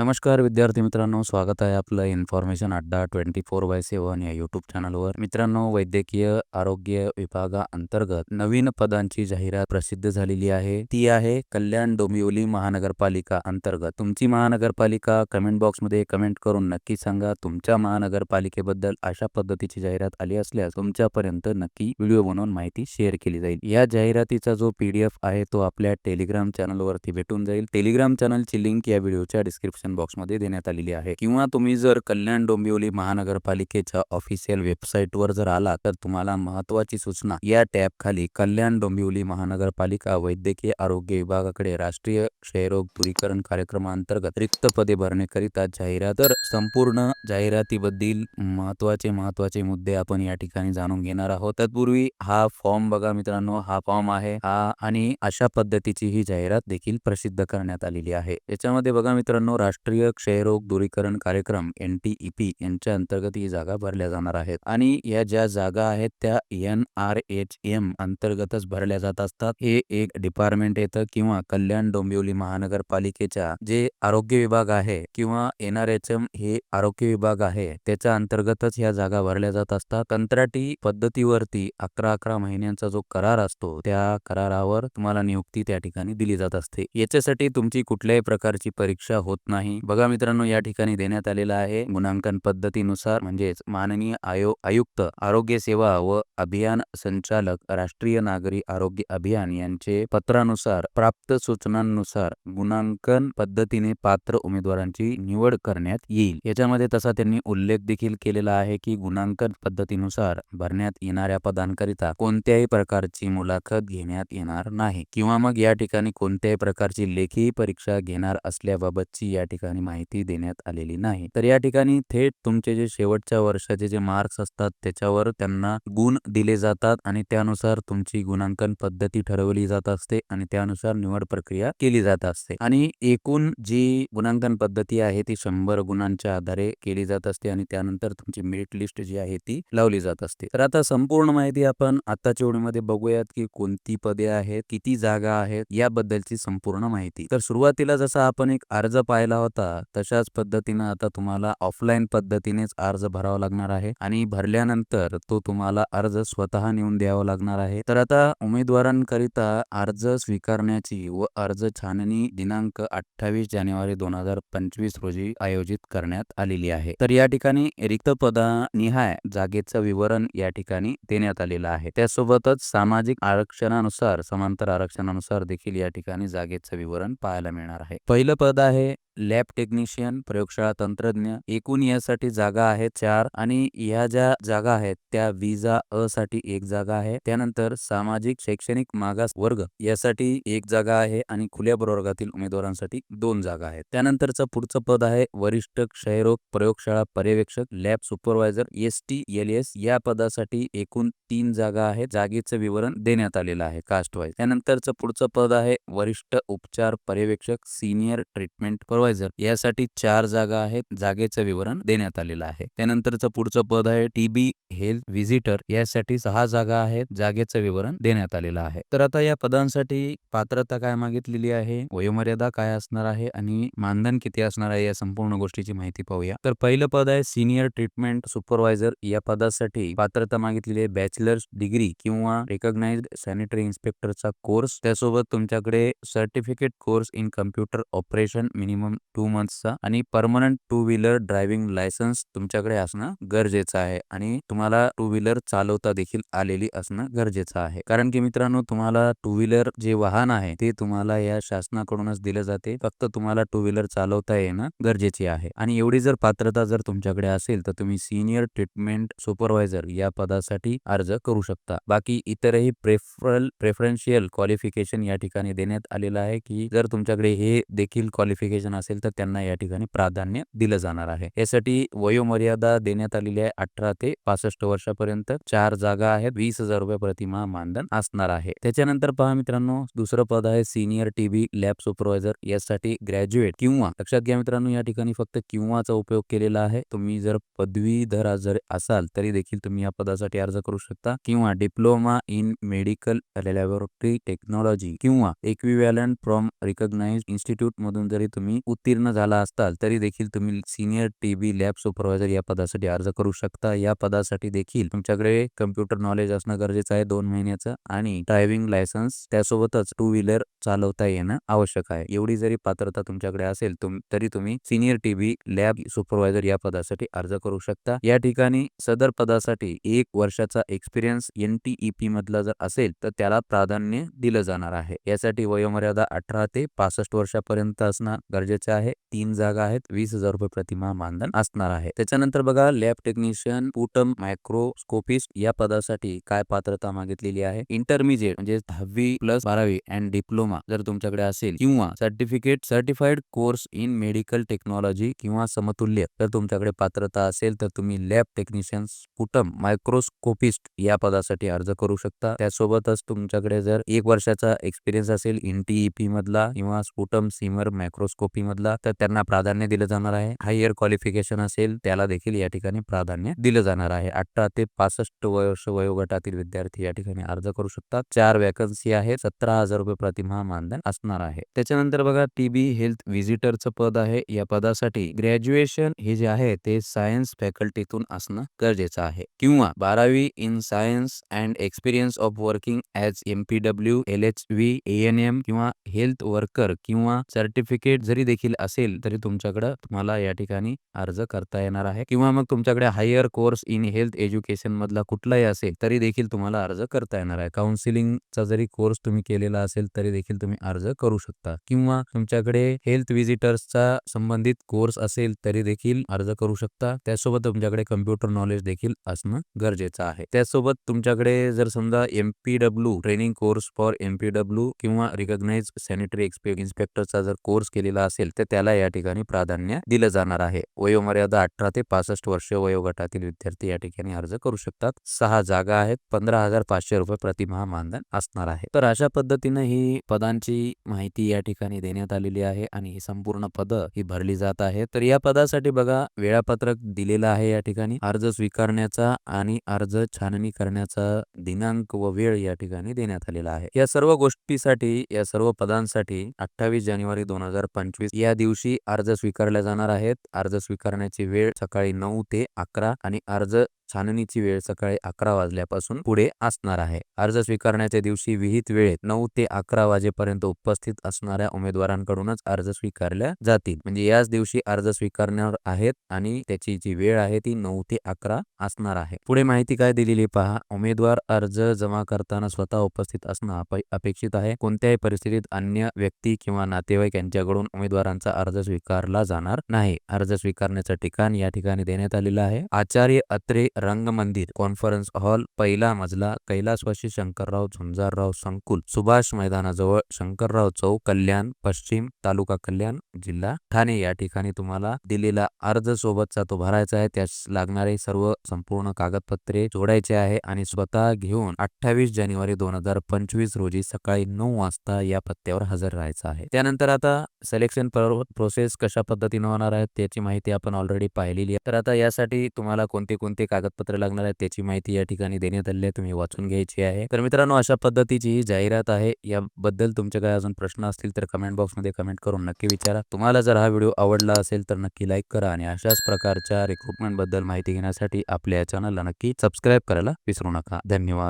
नमस्कार विद्यार्थी मित्रांनो स्वागत आहे आपलं इन्फॉर्मेशन अड्डा ट्वेंटी फोर बाय सेवन या यूट्यूब चॅनलवर. मित्रांनो वैद्यकीय आरोग्य विभागाअंतर्गत नवीन पदांची जाहिरात प्रसिद्ध झालेली आहे. ती आहे कल्याण डोंबिवली महानगरपालिका अंतर्गत. तुमची महानगरपालिका कमेंट बॉक्समध्ये कमेंट करून नक्की सांगा. तुमच्या महानगरपालिकेबद्दल अशा पद्धतीची जाहिरात आली असल्यास तुमच्यापर्यंत नक्की व्हिडिओ बनवून माहिती शेअर केली जाईल. या जाहिरातीचा जो पीडीएफ आहे तो आपल्या टेलिग्राम चॅनलवरती भेटून जाईल. टेलिग्राम चॅनलची लिंक या व्हिडिओच्या डिस्क्रिप्शन डिस्क्रिप्शन बॉक्समध्ये देण्यात आलेली आहे. किंवा तुम्ही जर कल्याण डोंबिवली महानगरपालिकेच्या ऑफिशियल वेबसाईट वर जर आला तर तुम्हाला महत्वाची सूचना या टॅब खाली कल्याण डोंबिवली महानगरपालिका वैद्यकीय आरोग्य विभागाकडे राष्ट्रीय क्षयरोग दूरीकरण कार्यक्रमांतर्गत रिक्त पदे भरण्याकरिता जाहिरात तर संपूर्ण जाहिरातीबद्दल महत्त्वाचे महत्त्वाचे मुद्दे आपण या ठिकाणी जाणून घेणार आहोत. तत्पूर्वी हा फॉर्म बघा मित्रांनो हा फॉर्म आहे. हा आणि अशा पद्धतीची ही जाहिरात देखील प्रसिद्ध करण्यात आलेली आहे. याच्यामध्ये बघा मित्रांनो राष्ट्रीय क्षयरोग दूरीकरण कार्यक्रम एन टी ई पी यांच्या अंतर्गत ही जागा भरल्या जाणार आहेत. आणि या ज्या जागा आहेत त्या एन आर एच एम अंतर्गतच भरल्या जात असतात. हे एक डिपार्टमेंट येतं किंवा कल्याण डोंबिवली महानगरपालिकेच्या जे आरोग्य विभाग आहे किंवा एन आर एच एम हे आरोग्य विभाग आहे त्याच्या अंतर्गतच या जागा भरल्या जात असतात. कंत्राटी पद्धतीवरती अकरा अकरा महिन्यांचा जो करार असतो त्या करारावर तुम्हाला नियुक्ती त्या ठिकाणी दिली जात असते. याच्यासाठी तुमची कुठल्याही प्रकारची परीक्षा होत नाही. बघा मित्रांनो या ठिकाणी देण्यात आलेला आहे गुणांकन पद्धतीनुसार म्हणजेच माननीय आयोग आयुक्त आरोग्य सेवा व अभियान संचालक राष्ट्रीय नागरी आरोग्य अभियान यांचे पत्रानुसार प्राप्त सूचनांनुसार गुणांकन पद्धतीने पात्र उमेदवारांची निवड करण्यात येईल. याच्यामध्ये तसा त्यांनी उल्लेख देखील केलेला आहे की गुणांकन पद्धतीनुसार भरण्यात येणाऱ्या पदांकरिता कोणत्याही प्रकारची मुलाखत घेण्यात येणार नाही किंवा मग या ठिकाणी कोणत्याही प्रकारची लेखी परीक्षा घेणार असल्याबाबतची या ठिकाणी माहिती देण्यात आलेली नाही. तर या ठिकाणी थेट तुमचे जे शेवटच्या वर्षाचे जे मार्क्स असतात त्याच्यावर त्यांना गुण दिले जातात आणि त्यानुसार तुमची गुणांकन पद्धती ठरवली जात असते आणि त्यानुसार निवड प्रक्रिया केली जात असते. आणि एकूण जी गुणांकन पद्धती आहे ती शंभर गुणांच्या आधारे केली जात असते आणि त्यानंतर तुमची मेरिट लिस्ट जी आहे ती लावली जात असते. तर आता संपूर्ण माहिती आपण आताच्या वेळेमध्ये बघूयात की कोणती पदे आहेत किती जागा आहेत याबद्दलची संपूर्ण माहिती. तर सुरुवातीला जसा आपण एक अर्ज पाहिला होता तशाच पद्धतीनं आता तुम्हाला ऑफलाईन पद्धतीनेच अर्ज भरावा लागणार आहे आणि भरल्यानंतर तो तुम्हाला अर्ज स्वतः नेऊन द्यावा लागणार आहे. तर आता उमेदवारांकरिता अर्ज स्वीकारण्याची व अर्ज छाननी दिनांक अठ्ठावीस जानेवारी दोन हजार पंचवीस रोजी आयोजित करण्यात आलेली आहे. तर या ठिकाणी रिक्त पदानिहाय जागेचं विवरण या ठिकाणी देण्यात आलेलं आहे. त्यासोबतच सामाजिक आरक्षणानुसार समांतर आरक्षणानुसार देखील या ठिकाणी जागेचं विवरण पाहायला मिळणार आहे. पहिलं पद आहे लॅब टेक्निशियन प्रयोगशाळा तंत्रज्ञ एकूण यासाठी जागा आहेत चार आणि ह्या ज्या जागा आहेत त्या विजा अ साठी एक जागा आहे. त्यानंतर सामाजिक शैक्षणिक मागास वर्ग यासाठी एक जागा आहे आणि खुल्या प्रवर्गातील उमेदवारांसाठी दोन जागा आहेत. त्यानंतरचं पुढचं पद आहे वरिष्ठ क्षयरोग प्रयोगशाळा पर्यवेक्षक lab supervisor S T L S या पदासाठी एकूण तीन जागा आहेत. जागेचं विवरण देण्यात आलेलं आहे कास्ट वाईज. त्यानंतरचं पुढचं पद आहे वरिष्ठ उपचार पर्यवेक्षक सिनियर ट्रीटमेंट सुपरवायझर यासाठी चार जागा आहेत. जागेचं विवरण देण्यात आलेलं आहे. त्यानंतरचं पुढचं पद आहे टीबी हेल्थ व्हिजिटर यासाठी सहा जागा आहेत. जागेचं विवरण देण्यात आलेलं आहे. तर आता या पदांसाठी पात्रता काय मागितलेली आहे? वयोमर्यादा काय असणार आहे? आणि मानधन किती असणार आहे? या संपूर्ण गोष्टीची माहिती पाहूया. तर पहिलं पद आहे सिनियर ट्रीटमेंट सुपरवायझर या पदासाठी पात्रता मागितलेली आहे बॅचलर्स डिग्री किंवा रिकॉग्नाइज्ड सॅनिटरी इन्स्पेक्टरचा कोर्स त्यासोबत तुमच्याकडे certificate course in computer operation minimum two मंथचा आणि permanent two wheeler driving licence तुमच्याकडे असणं गरजेचं आहे. आणि तुम्हाला टू व्हीलर चालवता देखील आलेली असणं गरजेचं आहे. कारण की मित्रांनो तुम्हाला टू व्हीलर जे वाहन आहे ते तुम्हाला या शासनाकडूनच दिलं जाते. फक्त तुम्हाला टू व्हीलर चालवता येणं गरजेचे आहे. आणि एवढी जर पात्रता जर तुमच्याकडे असेल तर तुम्ही सिनियर ट्रीटमेंट सुपरवायझर या पदासाठी अर्ज करू शकता. बाकी इतरही प्रेफरल प्रेफरन्शियल क्वालिफिकेशन या ठिकाणी देण्यात आलेलं आहे की जर तुमच्याकडे हे देखील क्वालिफिकेशन असेल तर त्यांना या ठिकाणी प्राधान्य दिलं जाणार आहे. यासाठी वयोमर्यादा देण्यात आलेली आहे अठरा ते पासष्ट वर्षापर्यंत. चार जागा आहेत वीस हजार रुपये प्रतिमा मानधन असणार आहे. त्याच्यानंतर पहा मित्रांनो दुसरं पद आहे सिनियर टीबी लॅब सुपरवायझर. यासाठी ग्रॅज्युएट किंवा लक्षात घ्या मित्रांनो या ठिकाणी फक्त किंवाचा उपयोग केलेला आहे. तुम्ही जर पदवीधर जर असाल तरी देखील तुम्ही या पदासाठी अर्ज करू शकता. किंवा diploma in medical laboratory technology किंवा इक्विव्हॅलंट फ्रॉम रिकॉग्नाइज इन्स्टिट्यूट मधून जरी तुम्ही उत्तीर्ण झाला असताल तरी देखील तुम्ही senior T B lab supervisor या पदासाठी अर्ज करू शकता. या पदासाठी देखील तुमच्याकडे कम्प्युटर नॉलेज असणं गरजेचं आहे. दोन महिन्याचं आणि ड्रायव्हिंग लायसन्स त्यासोबतच टू व्हीलर चालवता येणं आवश्यक आहे. एवढी जरी पात्रता तुमच्याकडे असेल तुम तरी तुम्ही senior T B lab supervisor या पदासाठी अर्ज करू शकता. या ठिकाणी सदर पदासाठी एक वर्षाचा experience N T E P मधला जर असेल तर त्याला प्राधान्य दिलं जाणार आहे. यासाठी वयोमर्यादा अठरा ते पासष्ट वर्षापर्यंत असणं गरजेचं आहे. तीन जागा आहेत. वीस हजार रुपये प्रतिमा मानधन असणार आहे. त्याच्यानंतर बघा लॅब टेक्निशियन पुटम मायक्रोस्कोपिस्ट या पदासाठी काय पात्रता मागितलेली आहे? इंटरमिजिएट म्हणजे दहावी प्लस बारावी अँड डिप्लोमा जर तुमच्याकडे असेल किंवा certificate certified course in medical technology किंवा समतुल्य जर तुमच्याकडे पात्रता असेल तर तुम्ही लॅब टेक्निशियन पुटम मायक्रोस्कोपिस्ट या पदासाठी अर्ज करू शकता. त्यासोबतच तुमच्याकडे जर एक वर्षाचा एक्सपिरियन्स असेल इन टी मधला किंवा स्पुटम सिमर मायक्रोस्कोपी मधला तर त्यांना प्राधान्य दिलं जाणार आहे. हायर क्वालिफिकेशन असेल त्याला देखील या ठिकाणी प्राधान्य दिलं जाणार आहे. अठरा ते पासष्ट वर्ष वयोगटातील विद्यार्थी या ठिकाणी अर्ज करू शकतात. चार वॅकन्सी आहे सतरा हजार रुपये प्रतिमा मानधन असणार आहे. त्याच्यानंतर बघा टीबी हेल्थ व्हिजिटरचं पद आहे. या पदासाठी ग्रॅज्युएशन हे जे आहे ते सायन्स फॅकल्टीतून असणं गरजेचं आहे. किंवा बारावी in science and experience of working as M P W L H V N M किंवा हेल्थ वर्कर किंवा सर्टिफिकेट जरी देखील देखील असेल तरी तुमच्याकडे तुम्हाला या ठिकाणी अर्ज करता येणार आहे. किंवा मग तुमच्याकडे higher course in health education मधला कुठलाही असेल तरी देखील तुम्हाला अर्ज करता येणार आहे. काउन्सिलिंगचा जरी कोर्स तुम्ही केलेला असेल तरी देखील तुम्ही अर्ज करू शकता. किंवा तुमच्याकडे हेल्थ व्हिजिटर्सचा संबंधित कोर्स असेल तरी देखील अर्ज करू शकता. त्यासोबत तुमच्याकडे कम्प्युटर नॉलेज देखील असणं गरजेचं आहे. त्यासोबत तुमच्याकडे जर समजा M P W training course for M P W किंवा रिकॉग्नाइज सॅनिटरी इन्स्पेक्टरचा जर कोर्स केलेला असेल तर त्याला या ठिकाणी प्राधान्य दिलं जाणार आहे. वयोमर्यादा अठरा ते पासष्ट वर्ष वयोगटातील विद्यार्थी या ठिकाणी अर्ज करू शकतात. सहा जागा आहेत. पंधरा हजार पाचशे रुपये प्रतिमहा मानधन असणार आहे. तर अशा पद्धतीने ही पदांची माहिती या ठिकाणी देण्यात आलेली आहे आणि ही संपूर्ण पद ही भरली जात आहे तर या पदासाठी बघा वेळापत्रक दिलेलं आहे या ठिकाणी. अर्ज स्वीकारण्याचा आणि अर्ज छाननी करण्याचा दिनांक व वेळ या ठिकाणी देण्यात आलेला आहे. या सर्व गोष्टीसाठी या सर्व पदांसाठी अठ्ठावीस जानेवारी दोन हजार पंचवीस या दिवशी अर्ज स्वीकारल्या जाणार आहेत. अर्ज स्वीकारण्याची वेळ सकाळी नऊ ते अकरा आणि अर्ज छाननीची वेळ सकाळी अकरा वाजल्यापासून पुढे असणार आहे. अर्ज स्वीकारण्याच्या दिवशी विहित वेळेत नऊ ते अकरा वाजेपर्यंत उपस्थित असणाऱ्या उमेदवारांकडूनच अर्ज स्वीकारल्या जातील. म्हणजे याच दिवशी अर्ज स्वीकारणार आहेत आणि त्याची जी वेळ आहे ती नऊ ते अकरा असणार आहे. पुढे माहिती काय दिलेली पहा. उमेदवार अर्ज जमा करताना स्वतः उपस्थित असणं अपेक्षित आहे. कोणत्याही परिस्थितीत अन्य व्यक्ती किंवा नातेवाईक यांच्याकडून उमेदवारांचा अर्ज स्वीकारला जाणार नाही. अर्ज स्वीकारण्याचं ठिकाण या ठिकाणी देण्यात आलेलं आहे. आचार्य अत्रे रंगमंदिर कॉन्फरन्स हॉल पहिला मजला कैलासवासी शंकरराव झुंजारराव संकुल सुभाष मैदानाजवळ शंकरराव चौक कल्याण पश्चिम तालुका कल्याण जिल्हा ठाणे. या ठिकाणी तुम्हाला दिलेला अर्ज सोबतचा तो भरायचा आहे. त्यास लागणारे सर्व संपूर्ण कागदपत्रे जोडायचे आहे आणि स्वतः घेऊन अठ्ठावीस जानेवारी दोन हजार पंचवीस रोजी सकाळी नऊ वाजता या पत्त्यावर हजर राहायचं आहे. त्यानंतर आता सिलेक्शन प्रोसेस कशा पद्धतीने होणार आहे त्याची माहिती आपण ऑलरेडी पाहिलेली आहे. तर आता यासाठी तुम्हाला कोणते कोणते कागद कागदपत्र लागणार आहेत त्याची माहिती या ठिकाणी देण्यात आली आहे तुम्ही वाचून घ्यायची आहे. तर मित्रांनो अशा पद्धतीची ही जाहिरात आहे याबद्दल तुमचे काय अजून प्रश्न असतील तर कमेंट बॉक्समध्ये कमेंट करून नक्की विचारा. तुम्हाला जर हा व्हिडिओ आवडला असेल तर नक्की लाईक करा आणि अशाच प्रकारच्या रिक्रुटमेंटबद्दल माहिती घेण्यासाठी आपल्या चॅनलला नक्की सबस्क्राईब करायला विसरू नका. धन्यवाद.